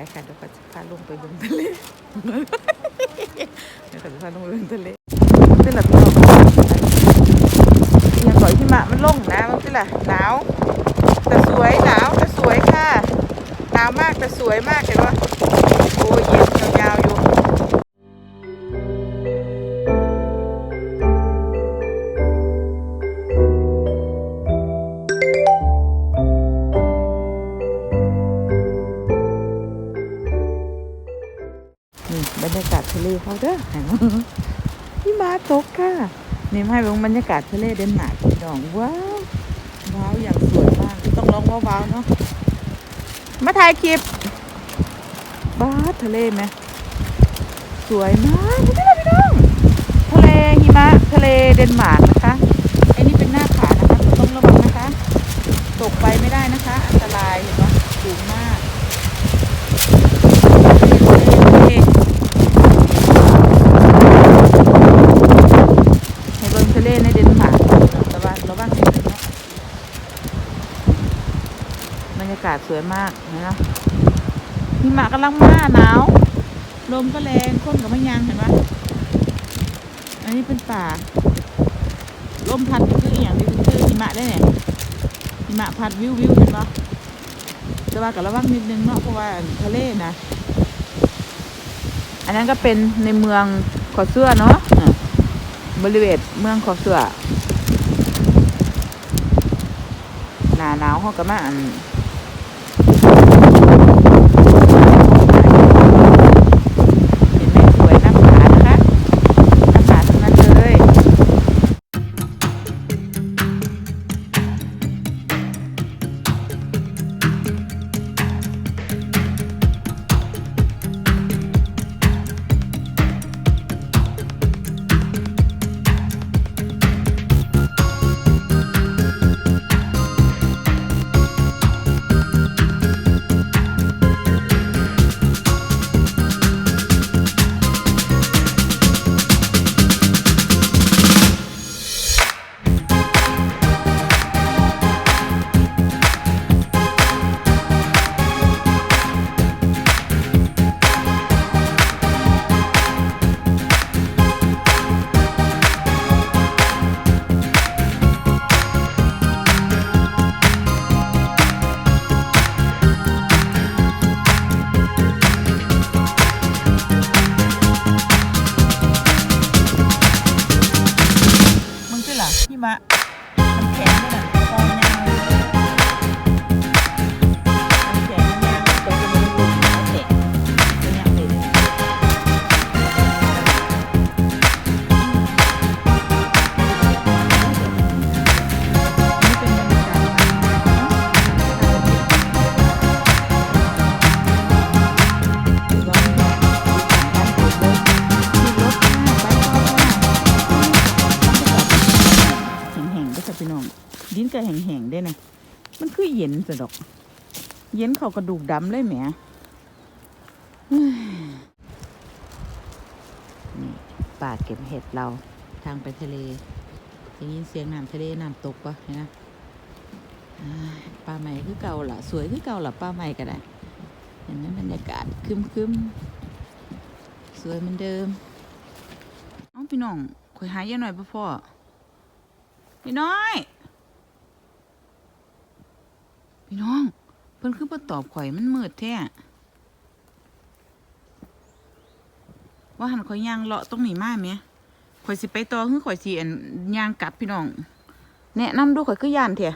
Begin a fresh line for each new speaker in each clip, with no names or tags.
ไปค่ะเดี๋ยวก็จะพาลงไปเบิ่งทะเลเดี๋ยวก็จะพาลงไปเบิ่งทะเลเป็นแบบนี้ยังก่อยที่มามันลงนะมันเป็นอะหนาวแต่สวยหนาวแต่สวยค่ะหนาวมากแต่สวยมากเห็นปะโอ้ย นี่มให้เป็นบรรยากาศทะเลเดนมาร์กดองว้าวว้าวอย่างสวยมากต้องร้องว้าวๆเนาะมาถ่ายคลิปบ้าทะเลไหมสวยมากพี่น้องพี่น้องทะเลหิมะทะเลเดนมาร์กนะคะไอ้นี่เป็นหน้าผานะคะต้องระวังนะคะ ตกไปไม่ได้นะคะ อันตรายเห็นไหมสูงมากทะเลทะเลให้เบิ่งทะเลในเดนมาร์กระวังระวังนิดนึงเนาะบรรยากาศ สวยมากเห็นะหิมะกำลังมาหนาวลมก็แรงคนกับไม่ยังเห็นไหมอันนี้เป็นป่าลมพัดคืออย่างนี้คือหิมะได้เนี่ยหิมะพัดวิววิวเห็นปะแต่ว่ากับระวังนิดนึงเนาะเพราะว่าทะเลนะอันนั้นก็เป็นในเมืองขอเสื้อเนาะอะบริเวณเมืองขอเสื้อหนาหนาวเขาก็มาอัน ดินก็แห้งๆได้นะมันคือเย็นสะดอก เย็นเขากระดูกดำเลยแหมนี่ป่าเก็บเห็ดเราทางไปทะเลได้ยินเสียงน้ำทะเลน้ำตกปะเห็นะป่าใหม่คือเก่าล่ะ สวยคือเก่าล่ะป่าใหม่ก็ได้เห็นไหมบรรยากาศคึมคึมๆสวยเหมือนเดิมเอ้าพี่น้องคอยหายยาหน่อยพ่อพี่น้อย พี่ น้อง เพิ่นคือบ่ตอบข่อยมันมืดแท้ว่าหันข่อยย่างเลาะตรงนี้มาแหมข่อยสิไปต่อคือข่อยสิอันย่างกลับพี่น้อง แนะนำดูข่อยคือย่านแท้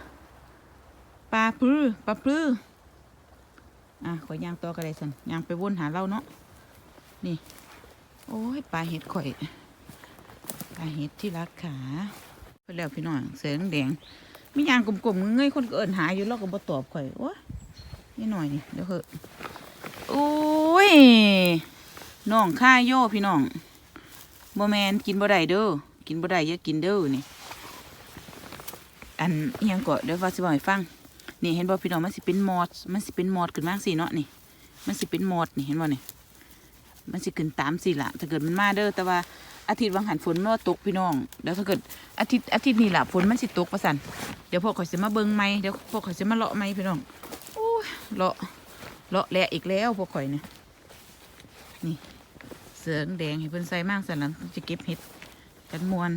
ปลาปลื้ปลาปลื้ออะข่อยย่างต่อก็ได้ซั่นย่างไปวนหาเราเนาะนี่ โอ้ยปลาเห็ดข่อยปลาเห็ดที่รักขาไปแล้วพี่น้องเสือแดง มียางกลมๆเงยคนก็เอินหาอยู่เราก็บ่ตอบข่อยโอ้ยนี่หน่อยนี่เดี๋ยวเหอะโอ้ยน้องข้าโย่พี่น้องบ่แมนกินบ่ได้เด้อกินบ่ได้อย่ากินเด้อนี่อันอิหยังก็เดี๋ยวฟ้าสิบอกให้ฟังนี่เห็นบ่พี่น้องมันสิเป็นมอดมันสิเป็นมอดขึ้นมาสิเนาะนี่ มันสิเป็นมอดนี่เห็นบ่นี่มันสิขึ้นตามสิละถ้าเกิดมันมาเด้อแต่ว่า อาทิตย์วังหันฝนมันตกพี่น้องเดี๋ยวถ้าเกิดอาทิตย์อาทิตย์นี้แหละฝนมันสิตกประสันเดี๋ยวพวกข่อยสิมาเบิ่งไหมเดี๋ยวพวกข่อยสิมาเลาะไหมพี่น้องโอ้ยเลาะเลาะแหละอีกแล้วพวกข่อยเนี่ยนี่ เสืองแดงให้เพิ่นใส่มากสันหลังจะเก็บเห็ดกันมวน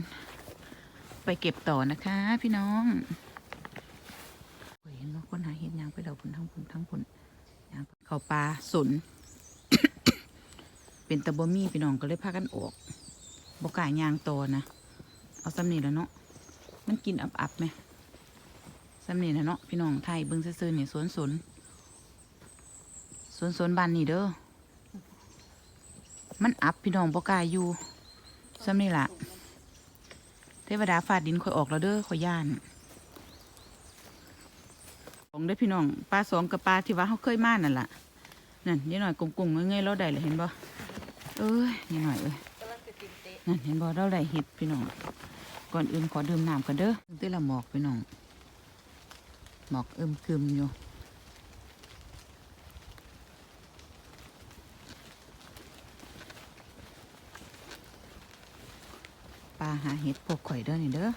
ไปเก็บต่อนะคะ พี่น้องเห็นว่าคนหาเห็ดยางไปเดาฝนทั้งฝนทั้งพุ่นยางเขาปลาสนเป็นตะบะมี่พี่น้องก็เลยพากันออก บกายางโตนะ เอาซ้ำนี่แล้วเนาะ มันกินอับๆไหมซ้ำนี่นะเนาะพี่น้องไทยเบิ้งซื่อๆนี่ยสวนสนสวนสนบ้านนี่เด้อ มันอับพี่น้องบกล้าอยู่ซ้ำนี่ล่ะเทวดาฟาดดินข่อยออกแล้วเด้อข่อยย่านของได้พี่น้องปลาสองกับปลาที่ว่าเขาเคยมานั่นล่ะ นั่นนี่หน่อยกลมๆเงยๆเราได้เลยเห็นบ่เอ้ยนี่หน่อยเอ้ย
นเตะ
นั่นเห็นบ่เราได้เห็ดพี่น้อง ก่อนอื่นขอดื่มน้ำกันเด้อตื้อละหมอกพี่น้อง หมอกเอิมครึมอยู่ปลาหาเห็ดพวกข่อยเด้อนี่เด้อ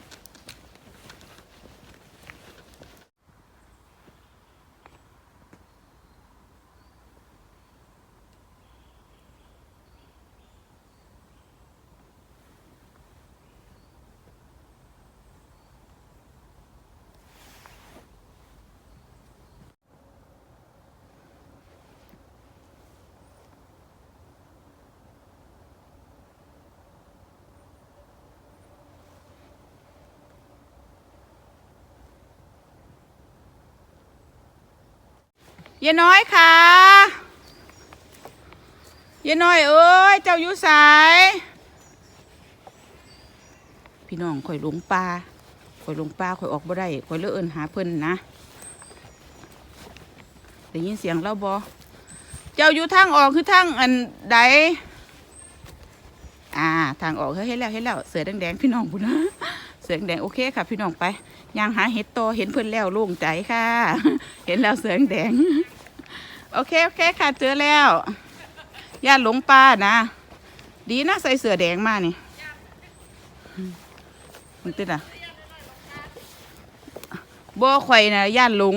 ยายน้อยค่ะยายน้อยเอ้ยเจ้าอยู่สายพี่น้องข่อยหลงปลาข่อยหลงปลาข่อยออกบ่ได้ข่อยเลยเอินหาเพิ่นนะได้ยินเสียงเราบ่เจ้าอยู่ทางออกคือทางอันใดอ่าทางออกเฮ้ยเห็นแล้วเห็นแล้วเสือแดงๆพี่น้องพุ่นะเสือแดงๆโอเคค่ะ พี่น้องไป ย่างหาเห็ดโตเห็นเพื่อนแล้วโล่งใจค่ะ เห็นแล้วเสือแดง โอเคโอเคค่ะเจอแล้วย่าหลงป้านะ ดีนะใส่เสือแดงมานี่มึงติดอะบ่ข่อยนะย่านหลง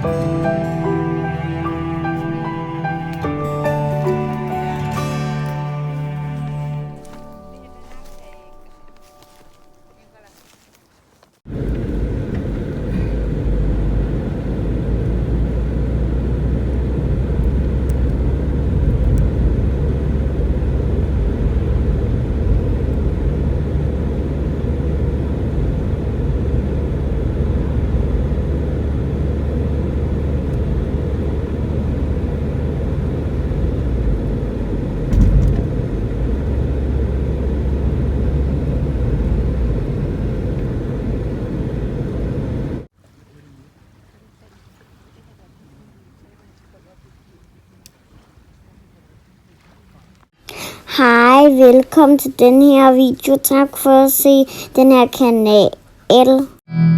Thank you.
Velkommen til den her video. Tak for at se den her kanal.